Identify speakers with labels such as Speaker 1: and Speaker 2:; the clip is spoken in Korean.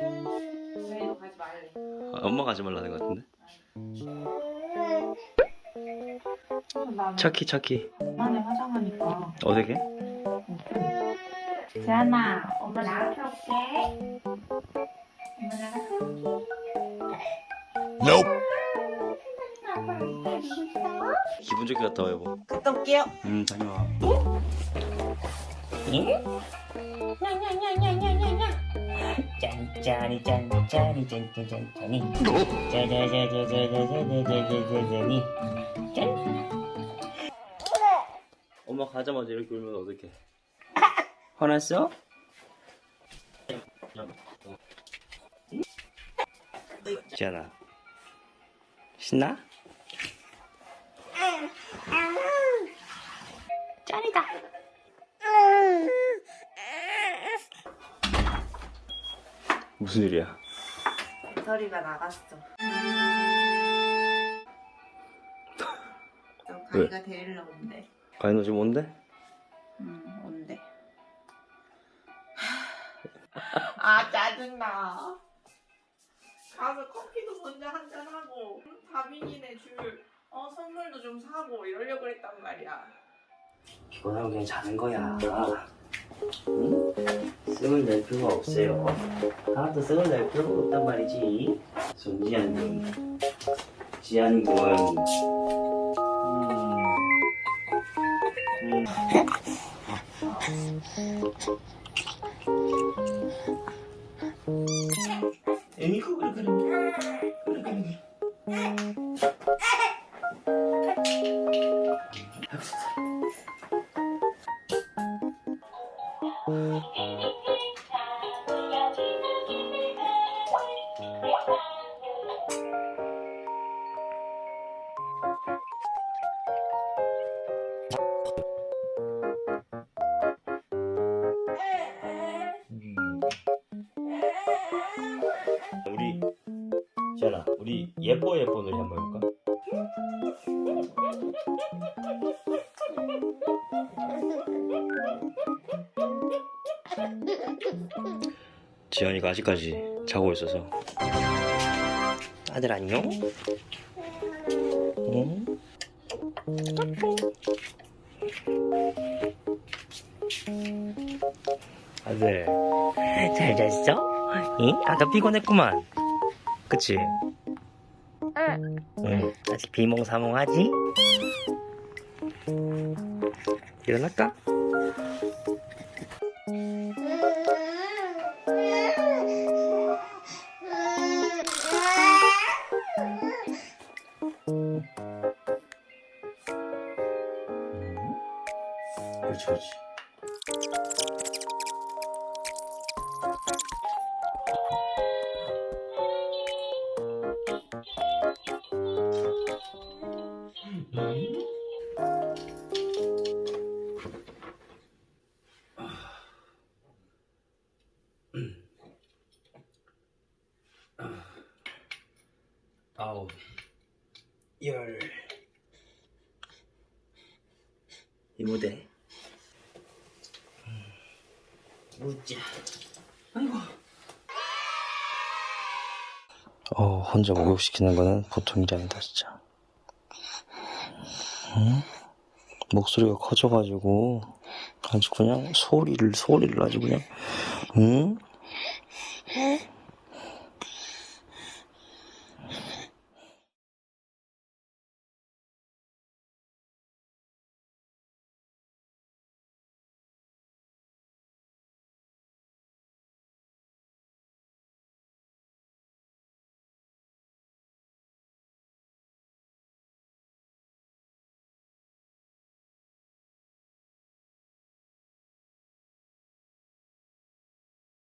Speaker 1: 저희도 가지 말래.
Speaker 2: 아, 엄마가 하지 말라는 것 같은데?
Speaker 1: 나는
Speaker 2: 차키 차키
Speaker 1: 만에 화장하니까.
Speaker 2: 어떻게?
Speaker 1: 재현아, 엄마 나가서 올게. 엄마 올게. 아빠? 누구
Speaker 2: 기분 좋게 갔다 와 여보
Speaker 1: 갔다 올게요.
Speaker 2: 음 다녀와
Speaker 3: 짠짜니 짠짜니 짠짠짠 짠이 짜자자자자자자자자자자니
Speaker 2: 엄마 가자마자 이렇게 울면 어떡해? 화났어? 지안아. 신나? 무슨 일이야?
Speaker 1: 배터리가 나갔어. 저
Speaker 2: 왜?
Speaker 1: 가이가 데리러 온대.
Speaker 2: 가인 너 지금 온대?
Speaker 1: 응, 온대. 아, 짜증나. 가서 커피도 먼저 한잔 하고, 다빈이네 줄, 어, 선물도 좀 사고, 이러려고 했단 말이야.
Speaker 3: 피곤하면 그냥 자는 거야 응? 승을 낼 필요가 없어요 하나도 승을 낼 필요가 없단 말이지 손지안이 지안군 음. 음. 에미코 그래 그래 그래 그래
Speaker 2: 우리 지안아 우리 예뻐 예뻐 놀이 한번 해볼까? 지연이가 아직까지 자고 있어서 아들 안녕? 응? 아들 잘 잤어? 응? 아까 피곤했구만 그치? 응 응, 아직 비몽사몽하지? 일어날까? 그렇지 그렇지. 아홉 열. 이모대 우짜 아이고 어 혼자 목욕시키는 거는 보통 일이 아니다 진짜 응? 목소리가 커져가지고 아주 그냥 소리를 소리를 아주 그냥 응?